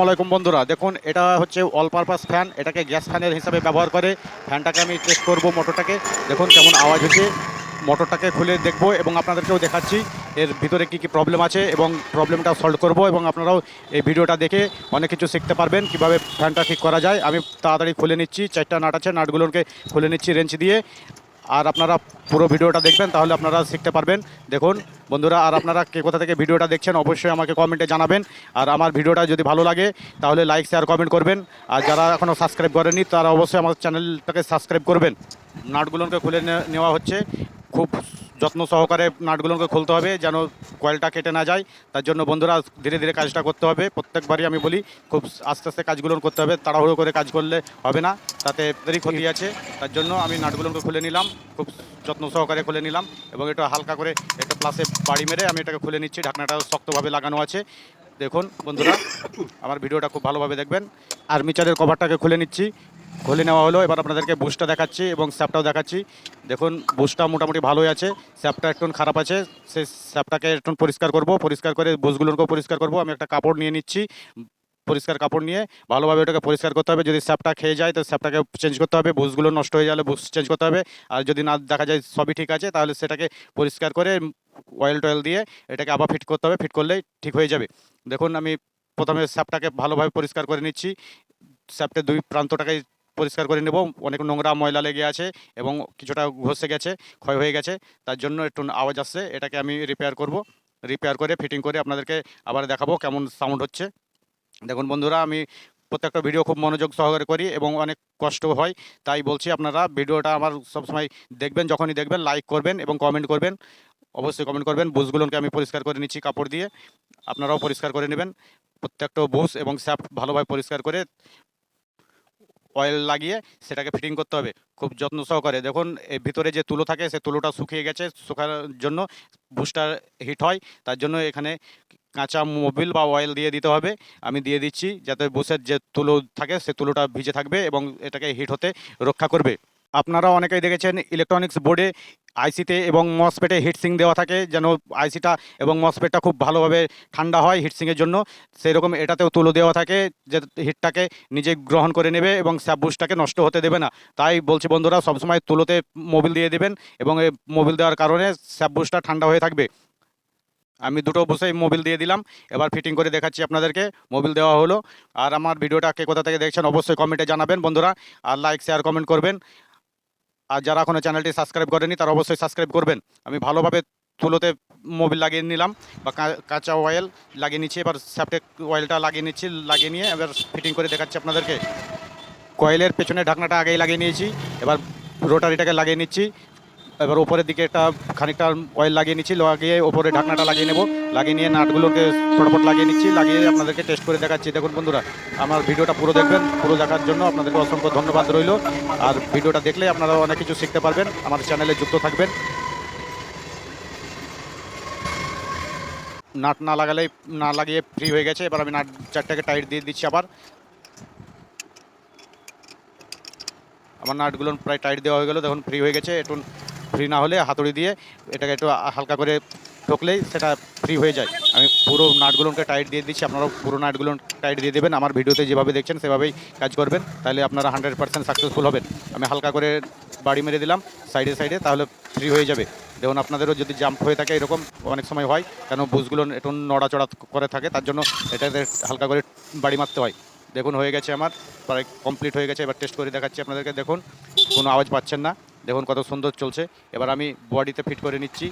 আসসালামু আলাইকুম বন্ধুরা। দেখুন, এটা হচ্ছে অল পারপাস ফ্যান এটাকে গ্যাস ফ্যানের হিসাবে ব্যবহার করে। ফ্যানটাকে আমি টেস্ট করব মোটরটাকে দেখুন, কেমন আওয়াজ হচ্ছে। মোটরটাকে খুলে দেখব এবং আপনাদেরকেও দেখাচ্ছি এর ভিতরে কি কি প্রবলেম আছে এবং প্রবলেমটা সলভ করব এবং আপনারাও এই ভিডিওটা দেখে অনেক কিছু শিখতে পারবেন কীভাবে ফ্যানটা ঠিক করা যায়। আমি তাড়াতাড়ি খুলে নিচ্ছি। চারটা নাট আছে, নাটগুলোকে খুলে নিচ্ছি রেঞ্চ দিয়ে। আর আপনারা পুরো ভিডিওটা দেখবেন, তাহলে আপনারা শিখতে পারবেন। দেখুন, বন্ধুরা, আর আপনারা কে কোথা থেকে ভিডিওটা দেখছেন, অবশ্যই আমাকে কমেন্টে জানাবেন। আর আমার ভিডিওটা যদি ভালো লাগে, তাহলে লাইক শেয়ার কমেন্ট করবেন। আর যারা এখনও সাবস্ক্রাইব করেনি তারা অবশ্যই আমার চ্যানেলটাকে সাবস্ক্রাইব করবেন। নাটগুলোকে খুলে নেওয়া হচ্ছে। খুব যত্ন সহকারে নাটগুলোকে খুলতে হবে যেন কয়েলটা কেটে না যায়। তার জন্য বন্ধুরা ধীরে ধীরে কাজটা করতে হবে। প্রত্যেকবারই আমি বলি খুব আস্তে আস্তে কাজগুলো করতে হবে। তাড়াহুড়ো করে কাজ করলে হবে না। তাতে এদেরই ক্ষতি আছে। তার জন্য আমি নাটগুলোকে খুলে নিলাম। খুব যত্ন সহকারে খুলে নিলাম এবং এটা হালকা করে একটা প্লাসে বাড়ি মেরে আমি এটাকে খুলে নিচ্ছি। ঢাকনাটা শক্তভাবে লাগানো আছে। দেখুন বন্ধুরা আমার ভিডিওটা খুব ভালোভাবে দেখবেন। আর্মিচারের কভারটাকে খুলে নিচ্ছি। খুলে নেওয়া হলো। এবার আপনাদেরকে বুশটা দেখাচ্ছি এবং স্যাপটাও দেখাচ্ছি। দেখুন বুশটা মোটামুটি ভালোই আছে। স্যাপটা একটু খারাপ আছে। সেই স্যাপটাকে একটু পরিষ্কার করব। পরিষ্কার করে বুশগুলোকেও পরিষ্কার করব। আমি একটা কাপড় নিয়ে নিচ্ছি। পরিষ্কার কাপড় নিয়ে ভালোভাবে ওটাকে পরিষ্কার করতে হবে। যদি স্যাপটা খেয়ে যায়, তো স্যাপটাকে চেঞ্জ করতে হবে। বুশগুলো নষ্ট হয়ে গেলে বুস চেঞ্জ করতে হবে। আর যদি না দেখা যায়, সবই ঠিক আছে, তাহলে সেটাকে পরিষ্কার করে অয়েল টয়েল দিয়ে এটাকে আবার ফিট করতে হবে। ফিট করলেই ঠিক হয়ে যাবে। দেখুন, আমি প্রথমে স্যাপটাকে ভালোভাবে পরিষ্কার করে নিচ্ছি। স্যাপটের দুই প্রান্তটাকে পরিষ্কার করে নেব। অনেক নোংরা ময়লা লেগে আছে এবং কিছুটা ঘষে গেছে, ক্ষয় হয়ে গেছে। তার জন্য একটু আওয়াজ আসছে, এটাকে আমি রিপেয়ার করব। রিপেয়ার করে ফিটিং করে আপনাদেরকে আবার দেখাবো কেমন সাউন্ড হচ্ছে। দেখুন বন্ধুরা, আমি প্রত্যেকটা ভিডিও খুব মনোযোগ সহকারে করি এবং অনেক কষ্ট হয়। তাই বলছি আপনারা ভিডিওটা আমার সবসময় দেখবেন, যখনই দেখবেন লাইক করবেন এবং কমেন্ট করবেন। অবশ্যই কমেন্ট করবেন। বুশগুলোকে আমি পরিষ্কার করে নিচ্ছি কাপড় দিয়ে। আপনারাও পরিষ্কার করে নেবেন। প্রত্যেকটা বুশ এবং স্যাপ ভালোভাবে পরিষ্কার করে অয়েল লাগিয়ে সেটাকে ফিটিং করতে হবে। খুব যত্ন সহকারে। দেখুন এর ভিতরে যে তুলো থাকে, সে তুলোটা শুকিয়ে গেছে, শুকানোর জন্য বুস্টার হিট হয়। তার জন্য এখানে কাঁচা মোবিল বা অয়েল দিয়ে দিতে হবে। আমি দিয়ে দিচ্ছি যাতে বুসের যে তুলো থাকে, সে তুলোটা ভিজে থাকবে এবং এটাকে হিট হতে রক্ষা করবে। আপনারা অনেকেই দেখেছেন ইলেকট্রনিক্স বোর্ডে আইসিতে এবং মসপেটে হিটসিং দেওয়া থাকে, যেন আইসিটা এবং মসপেটটা খুব ভালোভাবে ঠান্ডা হয় হিটসিংয়ের জন্য। সেই রকম এটাতেও তুলো দেওয়া থাকে যে হিটটাকে নিজে গ্রহণ করে নেবে এবং স্যাববুসটাকে নষ্ট হতে দেবে না। তাই বলছি বন্ধুরা, সবসময় তুলোতে মোবিল দিয়ে দেবেন এবং এই মোবিল দেওয়ার কারণে স্যাববুসটা ঠান্ডা হয়ে থাকবে। আমি দুটো বসেই মোবিল দিয়ে দিলাম, এবার ফিটিং করে দেখাচ্ছি আপনাদেরকে। মোবিল দেওয়া হলো। আর আমার ভিডিওটা কে কোথা থেকে দেখছেন অবশ্যই কমেন্টে জানাবেন বন্ধুরা। আর লাইক, শেয়ার, কমেন্ট করবেন। আর যারা এখনও চ্যানেলটি সাবস্ক্রাইব করেনি তারা অবশ্যই সাবস্ক্রাইব করবেন। আমি ভালোভাবে তুলোতে মোবিল লাগিয়ে নিলাম, বা কাঁচা অয়েল লাগিয়ে নিচ্ছি, এবার স্যাপটেক অয়েলটা লাগিয়ে নিচ্ছি, লাগিয়ে নিয়ে এবার ফিটিং করে দেখাচ্ছি আপনাদেরকে। কয়েলের পেছনে ঢাকনাটা আগেই লাগিয়ে নিয়েছি, এবার রোটারিটাকে লাগিয়ে নিচ্ছি। এবার ওপরের দিকে একটা খানিকটা অয়েল লাগিয়ে নিচ্ছি, লাগিয়ে ওপরে ঢাকনাটা লাগিয়ে নেব। লাগিয়ে নিয়ে নাটগুলোকে ফটফট লাগিয়ে নিচ্ছি, লাগিয়ে আপনাদেরকে টেস্ট করে দেখাচ্ছি। দেখুন বন্ধুরা, আমার ভিডিওটা পুরো দেখবেন, পুরো দেখার জন্য আপনাদেরকে অসংখ্য ধন্যবাদ রইল। আর ভিডিওটা দেখলে আপনারা অনেক কিছু শিখতে পারবেন। আমার চ্যানেলে যুক্ত থাকবেন। নাট না লাগালেই, না লাগিয়ে ফ্রি হয়ে গেছে। এবার আমি নাট চারটাকে টাইট দিয়ে দিচ্ছি আবার। আমার নাটগুলো প্রায় টাইট দেওয়া হয়ে গেলো। দেখুন ফ্রি হয়ে গেছে। একটু ফ্রি না হলে হাতুড়ি দিয়ে এটাকে একটু হালকা করে ঠকলেই সেটা ফ্রি হয়ে যায়। আমি পুরো নাটগুলোকে টাইট দিয়ে দিচ্ছি, আপনারাও পুরো নাটগুলো টাইট দিয়ে দেবেন। আমার ভিডিওতে যেভাবে দেখছেন সেভাবেই কাজ করবেন। তাহলে আপনারা হান্ড্রেড পার্সেন্ট সাকসেসফুল হবেন। আমি হালকা করে বাড়ি মেরে দিলাম সাইডে সাইডে তাহলে ফ্রি হয়ে যাবে। দেখুন, আপনাদেরও যদি জাম্প হয়ে থাকে এরকম, অনেক সময় হয়, কেন বুসগুলো একটু নড়াচড়া করে থাকে, তার জন্য এটাতে হালকা করে বাড়ি মারতে হয়। দেখুন, হয়ে গেছে আমার, প্রায় কমপ্লিট হয়ে গেছে। এবার টেস্ট করে দেখাচ্ছি আপনাদেরকে। দেখুন, কোনো আওয়াজ পাচ্ছেন না। দেখুন কত সুন্দর চলছে। এবার আমি বডিতে ফিট করে নিচ্ছি।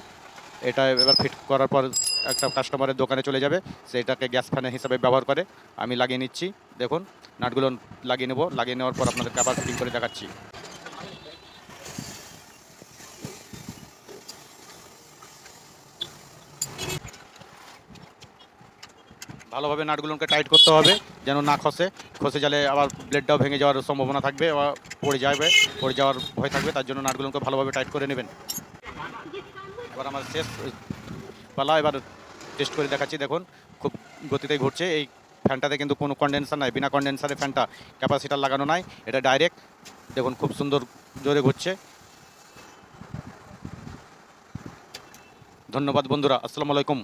এটা এবার ফিট করার পর একটা কাস্টমারের দোকানে চলে যাবে। সেটাকে গ্যাস ফ্যানের হিসাবে ব্যবহার করে আমি লাগিয়ে নিচ্ছি। দেখুন, নাটগুলো লাগিয়ে নেব। লাগিয়ে নেওয়ার পর আপনাদেরকে আবার ফিটিং করে দেখাচ্ছি। ভালোভাবে নাটগুলোকে টাইট করতে হবে, যেন না খসে। খসে গেলে আবার ব্লেডটাও ভেঙে যাওয়ার সম্ভাবনা থাকবে বা পড়ে যাবে, পড়ে যাওয়ার ভয় থাকবে, তার জন্য নাটগুলোকে ভালোভাবে টাইট করে নেবেন। এবার আমার শেষ পালা, এবার টেস্ট করে দেখাচ্ছি, দেখুন, খুব গতিতে ঘুরছে। এই ফ্যানটাতে কিন্তু কোনো কন্ডেন্সার নাই, বিনা কন্ডেন্সারে ফ্যানটা ক্যাপাসিটার লাগানো নাই, এটা ডাইরেক্ট দেখুন, খুব সুন্দর জোরে ঘুরছে। ধন্যবাদ বন্ধুরা, আসসালামু আলাইকুম।